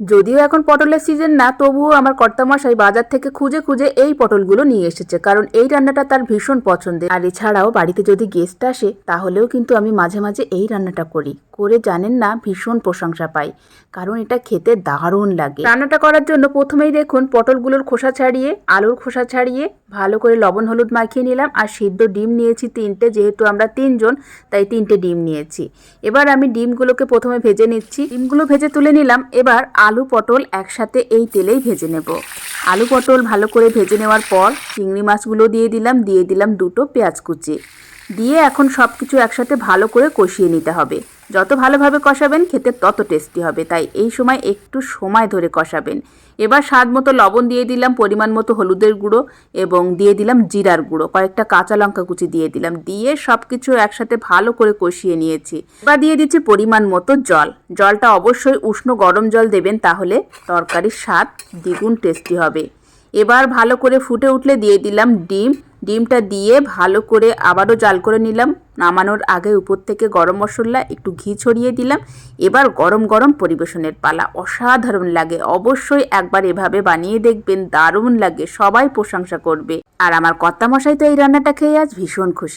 যদিও এখন পটলের সিজন না, তবুও আমার কর্তামশাই বাজার থেকে খুঁজে খুঁজে এই পটলগুলো নিয়ে এসেছে, কারণ এই রান্নাটা তার ভীষণ পছন্দের। আর এছাড়াও বাড়িতে যদি গেস্ট আসে, তাহলেও কিন্তু আমি মাঝে মাঝে এই রান্নাটা করি। করে জানেন না, ভীষণ প্রশংসা পাই, কারণ এটা খেতে দারুণ লাগে। রান্নাটা করার জন্য প্রথমেই দেখুন পটলগুলোর খোসা ছাড়িয়ে, আলুর খোসা ছাড়িয়ে ভালো করে লবণ, হলুদ মাখিয়ে নিলাম আর সিদ্ধ ডিম নিয়েছি তিনটে, যেহেতু আমরা তিনজন, তাই তিনটে ডিম নিয়েছি। এবার আমি ডিমগুলোকে প্রথমে ভেজে নিচ্ছি। ডিমগুলো ভেজে তুলে নিলাম। এবার আলু, পটল একসাথে এই তেলেই ভেজে নেব। আলু, পটল ভালো করে ভেজে নেওয়ার পর চিংড়ি মাছগুলো দিয়ে দিলাম। দিয়ে দিলাম দুটো পেঁয়াজ কুচি। দিয়ে এখন সব কিছু একসাথে ভালো করে কষিয়ে নিতে হবে। যত ভালোভাবে কষাবেন খেতে তত টেস্টি হবে। তাই এই সময় একটু সময় ধরে কষাবেন। এবার স্বাদ মতো লবণ দিয়ে দিলাম পরিমাণ মতো হলুদের গুঁড়ো এবং দিয়ে দিলাম জিরার গুঁড়ো। কয়েকটা কাঁচা লঙ্কা কুচি দিয়ে দিলাম। দিয়ে সব কিছু একসাথে ভালো করে কষিয়ে নিয়েছি। এবার দিয়ে দিচ্ছি পরিমাণ মতো জল। জলটা অবশ্যই উষ্ণ গরম জল দেবেন তাহলে তরকারির স্বাদ দ্বিগুণ টেস্টি হবে। এবার ভালো করে ফুটে উঠলে দিয়ে দিলাম ডিম ডিমটা দিয়ে ভালো করে আবারও জাল করে নিলাম। নামানোর আগে উপর থেকে গরম মশলা, একটু ঘি ছড়িয়ে দিলাম। এবার গরম গরম পরিবেশনের পালা। অসাধারণ লাগে। অবশ্যই একবার এভাবে বানিয়ে দেখবেন, দারুণ লাগে। সবাই প্রশংসা করবে। আর আমার কর্তামশাই তো এই রান্নাটা খেয়ে আজ ভীষণ খুশি।